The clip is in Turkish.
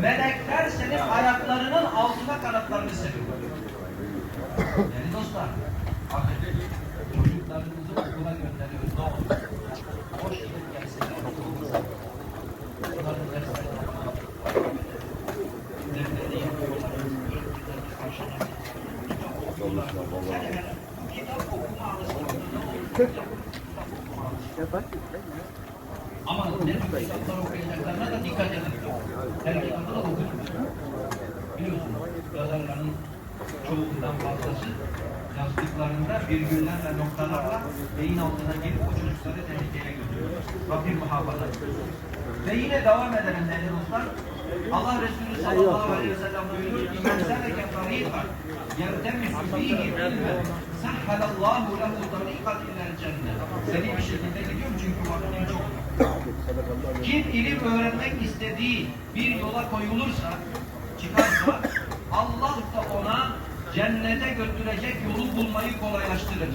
melekler senin ayaklarının altına kanatlarını seriyor. Yani dostlar, bakın çocuklarınızı okula gönderiyoruz. Ne olur? Hoş gidip gelsinler okulumuza. Okuma alışkanlığı. Ama ne tür kitaplar okuyacaklarına da dikkat edin. Kitabı da okuyun. Biliyorsunuz yazarların çoğundan fazlası yazdıklarında virgüller ve noktalarla beyin altına girip o çocukları tehlikeye götürüyor. Rabbim muhafaza. Ve yine devam edelim değerli dostlar. Allah Resulü sallallahu aleyhi ve sellem buyuruyor ki "Men seleke tariqan yeltemisu fihi ilmen sahhalallahu lehu tariqan ilel cennet." Seri bir şekilde gidiyorum çünkü vaktim çok. Kim ilim öğrenmek istediği bir yola koyulursa, çıkarsa Allah da ona cennete götürecek yolu bulmayı kolaylaştırır.